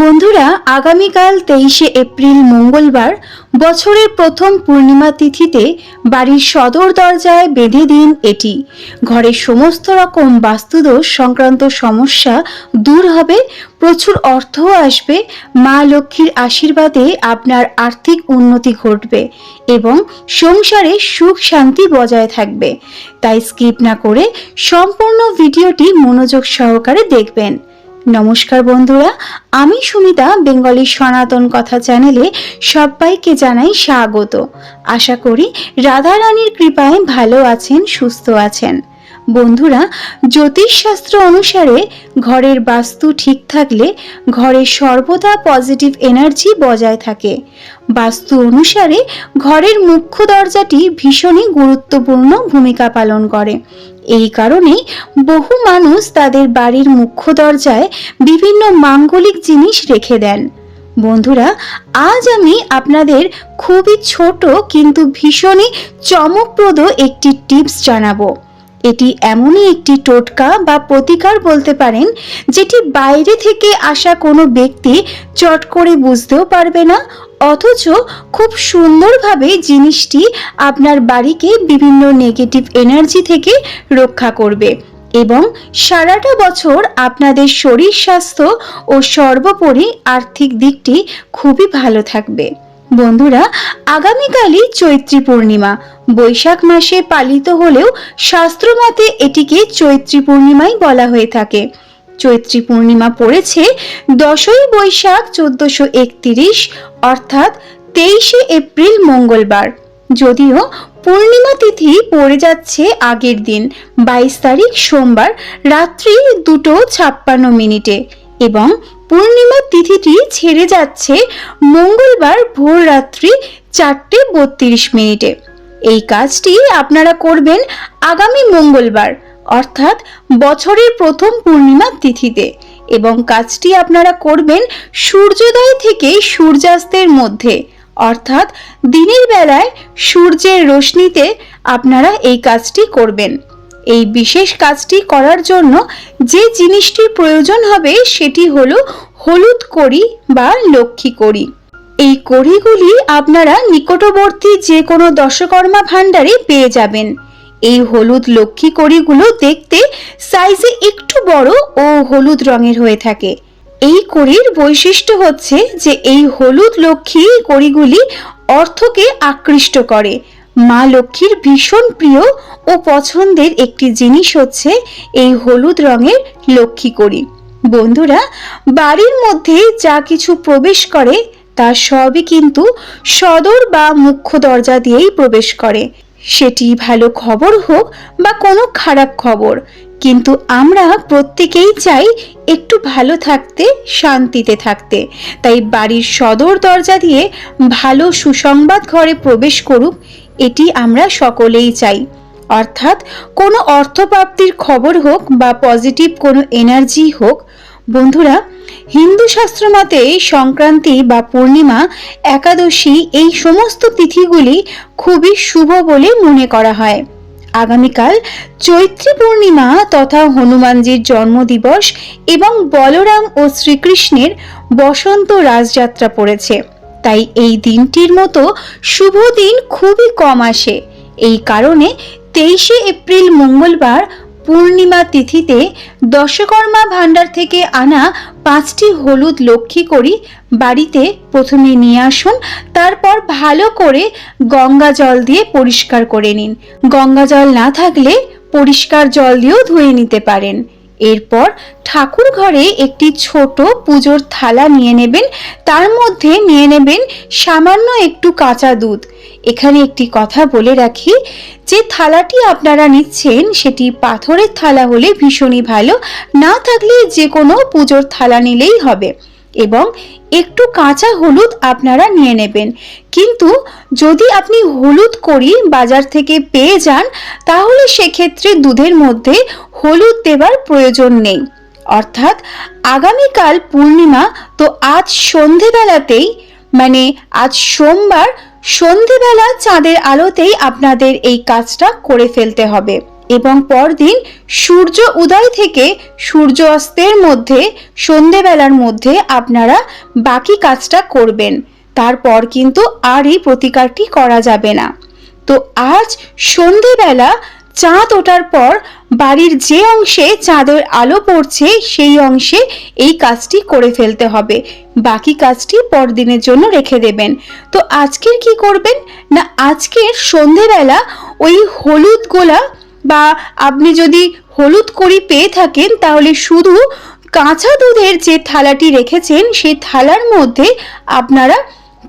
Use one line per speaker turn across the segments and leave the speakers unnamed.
বন্ধুরা, আগামীকাল তেইশে এপ্রিল মঙ্গলবার বছরের প্রথম পূর্ণিমা তিথিতে বাড়ির সদর দরজায় বেঁধে দিন এটি। ঘরের সমস্ত রকম বাস্তুদোষ সংক্রান্ত সমস্যা দূর হবে, প্রচুর অর্থও আসবে, মা লক্ষ্মীর আশীর্বাদে আপনার আর্থিক উন্নতি ঘটবে এবং সংসারে সুখ শান্তি বজায় থাকবে। তাই স্কিপ না করে সম্পূর্ণ ভিডিওটি মনোযোগ সহকারে দেখবেন। নমস্কার বন্ধুরা, আমি সুমিতা বেঙ্গলি সনাতন কথা চ্যানেলে সবাইকে জানাই স্বাগত। আশা করি রাধারানীর কৃপায় ভালো আছেন, সুস্থ আছেন। বন্ধুরা, জ্যোতিষশাস্ত্র অনুসারে ঘরের বাস্তু ঠিক থাকলে ঘরে সর্বদা পজিটিভ এনার্জি বজায় থাকে। বাস্তু অনুসারে ঘরের মুখ্য দরজাটি ভীষণই গুরুত্বপূর্ণ ভূমিকা পালন করে। এই কারণেই বহু মানুষ তাদের বাড়ির মুখ্য দরজায় বিভিন্ন মাঙ্গলিক জিনিস রেখে দেন। বন্ধুরা, আজ আমি আপনাদের খুবই ছোট কিন্তু ভীষণই চমকপ্রদ একটি টিপস জানাব। এটি এমনই একটি টোটকা বা প্রতিকার বলতে পারেন, যেটি বাইরে থেকে আসা কোনো ব্যক্তি চট করে বুঝতেও পারবে না, অথচ খুব সুন্দরভাবে জিনিসটি আপনার বাড়িকে বিভিন্ন নেগেটিভ এনার্জি থেকে রক্ষা করবে এবং সারাটা বছর আপনাদের শরীর স্বাস্থ্য ও সর্বোপরি আর্থিক দিকটি খুবই ভালো থাকবে। বন্ধুরা, আগামীকালই চৈত্রী পূর্ণিমা। বৈশাখ মাসে পালিত হলেও শাস্ত্রমতে এটিকে চৈত্রী পূর্ণিমাই বলা হয়ে থাকে। চৈত্রী পূর্ণিমা পড়েছে দশই বৈশাখ চোদ্দশো একত্রিশ, অর্থাৎ তেইশে এপ্রিল মঙ্গলবার। যদিও পূর্ণিমা তিথি পড়ে যাচ্ছে আগের দিন, বাইশ তারিখ সোমবার রাত্রি দুটো ছাপ্পান্ন মিনিটে। এবং পূর্ণিমা তিথিটি ছেড়ে যাচ্ছে মঙ্গলবার ভোর রাত্রি চারটে বত্রিশ মিনিটে। এই কাজটি আপনারা করবেন আগামী মঙ্গলবার, অর্থাৎ বছরের প্রথম পূর্ণিমা তিথিতে। এবং কাজটি আপনারা করবেন সূর্যোদয় থেকে সূর্যাস্তের মধ্যে, অর্থাৎ দিনের বেলায় সূর্যের রশ্মিতে আপনারা এই কাজটি করবেন। এই বিশেষ কাজটি করার জন্য যে জিনিসটির প্রয়োজন হবে সেটি হলো হলুদ কড়ি বা লক্ষ্মী কড়ি। এই কড়িগুলি আপনারা নিকটবর্তী যে কোনো দশকর্মা ভাণ্ডারে পেয়ে যাবেন। এই হলুদ লক্ষ্মী কড়িগুলো দেখতে সাইজে একটু বড় ও হলুদ রঙের হয়ে থাকে। এই কড়ির বৈশিষ্ট্য হচ্ছে যে এই হলুদ লক্ষ্মী কড়িগুলি অর্থকে আকৃষ্ট করে। মা লক্ষ্মীর ভীষণ প্রিয় ও পছন্দের একটি জিনিস হচ্ছে এই হলুদ রঙের লক্ষ্মী কড়ি। বন্ধুরা, বাড়ির মধ্যে যা কিছু প্রবেশ করে, তা সবই কিন্তু সদর বা মুখ্য দরজা দিয়েই প্রবেশ করে। সেটি ভালো খবর হোক বা কোনো খারাপ খবর, কিন্তু আমরা প্রত্যেকেই চাই একটু ভালো থাকতে, শান্তিতে থাকতে। তাই বাড়ির সদর দরজা দিয়ে ভালো সুসংবাদ ঘরে প্রবেশ করুক এটি আমরা সকলেই চাই। অর্থাৎ কোনো অর্থপ্রাপ্তির খবর হোক বা পজিটিভ কোনো এনার্জি হোক, বন্ধুরা, হিন্দু শাস্ত্র মতে সংক্রান্তি বা পূর্ণিমা, একাদশী এই সমস্ত তিথিগুলি খুবই শুভ বলে মনে করা হয়। আগামীকাল চৈত্রী পূর্ণিমা তথা হনুমানজির জন্মদিবস এবং বলরাম ও শ্রীকৃষ্ণের বসন্ত রাজযাত্রা পড়েছে। তাই এই দিনটির মতো শুভ দিন খুবই কম আসে। এই কারণে তেইশে এপ্রিল মঙ্গলবার পূর্ণিমা তিথিতে দশকর্মা ভাণ্ডার থেকে আনা পাঁচটি হলুদ লক্ষ্মী করি বাড়িতে প্রথমে নিয়ে আসুন, তারপর ভালো করে গঙ্গা জল দিয়ে পরিষ্কার করে নিন। গঙ্গা জল না থাকলে পরিষ্কার জল দিয়েও ধুয়ে নিতে পারেন। এরপর ঠাকুর ঘরে একটি ছোট পুজোর থালা নিয়ে নেবেন। তার মধ্যে নিয়ে নেবেন সামান্য একটু কাঁচা দুধ। এখানে একটি কথা বলে রাখি, যে থালাটি আপনারা নিচ্ছেন, সেটি পাথরের থালা হলে ভীষণই ভালো। না থাকলে যে কোনো পুজোর থালা নিলেই হবে। এবং একটু কাঁচা হলুদ আপনারা নিয়ে নেবেন। কিন্তু যদি আপনি হলুদ করি বাজার থেকে পেয়ে যান, তাহলে সেক্ষেত্রে দুধের মধ্যে হলুদ দেবার প্রয়োজন নেই। অর্থাৎ আগামীকাল পূর্ণিমা, তো আজ সন্ধেবেলাতেই মানে আজ সোমবার, সন্ধেবেলা চাঁদের আলোতেই আপনাদের এই কাজটা করে ফেলতে হবে। এবং পরদিন সূর্য উদয় থেকে সূর্য অস্তের মধ্যে, সন্ধেবেলার মধ্যে আপনারা বাকি কাজটা করবেন। তারপর কিন্তু আর এই প্রতিকারটি করা যাবে না। তো আজ সন্ধেবেলা চাঁদ ওঠার পর বাড়ির যে অংশে চাঁদের আলো পড়ছে, সেই অংশে এই কাজটি করে ফেলতে হবে। বাকি কাজটি পরদিনের জন্য রেখে দেবেন। তো আজকের কি করবেন? না, আজকের সন্ধেবেলা ওই হলুদ গোলা বা আপনি যদি হলুদ করি পেয়ে থাকেন, তাহলে শুধু কাঁচা দুধের যে থালাটি রেখেছেন, সেই থালার মধ্যে আপনারা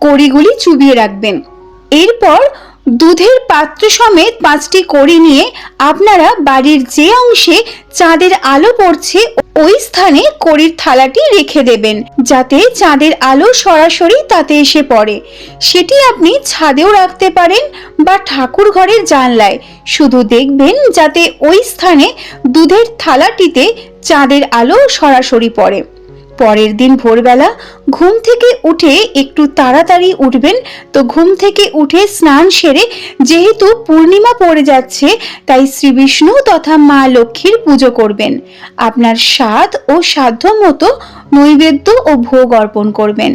কড়িগুলি চুবিয়ে রাখবেন। এরপর দুধের পাত্র সমেত পাঁচটি কড়ি নিয়ে আপনারা বাড়ির যে অংশে চাঁদের আলো পড়ছে, ওই স্থানে কড়ির থালাটি রেখে দেবেন, যাতে চাঁদের আলো সরাসরি তাতে এসে পড়ে। সেটি আপনি ছাদেও রাখতে পারেন বা ঠাকুর ঘরের জানলায়। শুধু দেখবেন যাতে ওই স্থানে দুধের থালাটিতে চাঁদের আলো সরাসরি পড়ে। পরের দিন ভোরবেলা ঘুম থেকে উঠে একটু তাড়াতাড়ি উঠবেন। তো ঘুম থেকে উঠে স্নান সেরে যেহেতু পূর্ণিমা পড়ে যাচ্ছে, তাই শ্রী বিষ্ণু তথা মা লক্ষ্মীর পুজো করবেন। আপনার স্বাদ ও সাধ্য মতো নৈবেদ্য ও ভোগ অর্পণ করবেন।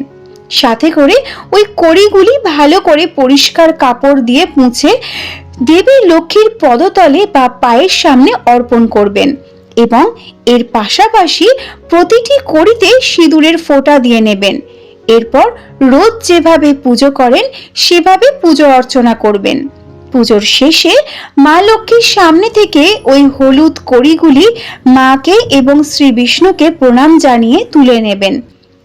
সাথে করে ওই কড়িগুলি ভালো করে পরিষ্কার কাপড় দিয়ে মুছে দেবী লক্ষ্মীর পদতলে বা পায়ের সামনে অর্পণ করবেন। এবং এর পাশাপাশি প্রতিটি কড়িতে সিঁদুরের ফোঁটা দিয়ে নেবেন। এরপর রোজ যেভাবে পুজো করেন, সেভাবে পুজো অর্চনা করবেন। পুজোর শেষে মা লক্ষ্মীর সামনে থেকে ওই হলুদ কড়িগুলি মাকে এবং শ্রী বিষ্ণুকে প্রণাম জানিয়ে তুলে নেবেন।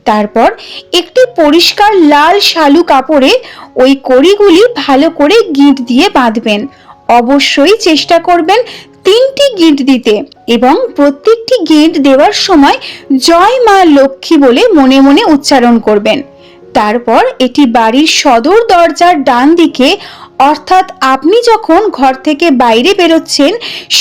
তারপর একটি পরিষ্কার লাল শালু কাপড়ে ওই কড়িগুলি ভালো করে গিঁট দিয়ে বাঁধবেন। অবশ্যই চেষ্টা করবেন তিনটি গিঁট দিতে এবং প্রত্যেকটি গিঁট দেওয়ার সময় জয় মা লক্ষ্মী বলে মনে মনে উচ্চারণ করবেন। তারপর এটি বাড়ির সদর দরজার ডান দিকে, অর্থাৎ আপনি যখন ঘর থেকে বাইরে বেরোচ্ছেন,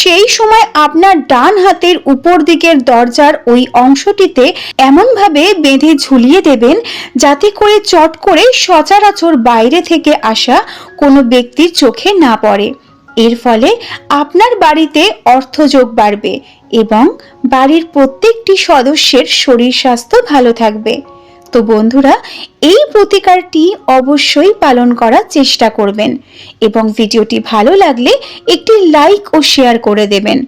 সেই সময় আপনার ডান হাতের উপর দিকের দরজার ওই অংশটিতে এমনভাবে বেঁধে ঝুলিয়ে দেবেন যাতে করে চট করে সচরাচর বাইরে থেকে আসা কোনো ব্যক্তির চোখে না পড়ে। এর ফলে আপনার বাড়িতে অর্থযোগ বাড়বে এবং বাড়ির প্রত্যেকটি সদস্যের শরীর স্বাস্থ্য ভালো থাকবে। তো বন্ধুরা, এই প্রতিকারটি অবশ্যই পালন করার চেষ্টা করবেন এবং ভিডিওটি ভালো লাগলে একটি লাইক ও শেয়ার করে দেবেন।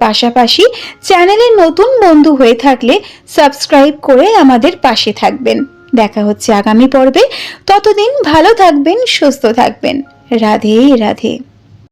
পাশাপাশি চ্যানেলে নতুন বন্ধু হয়ে থাকলে সাবস্ক্রাইব করে আমাদের পাশে থাকবেন। দেখা হচ্ছে আগামী পর্বে। ততদিন ভালো থাকবেন, সুস্থ থাকবেন। রাধে রাধে।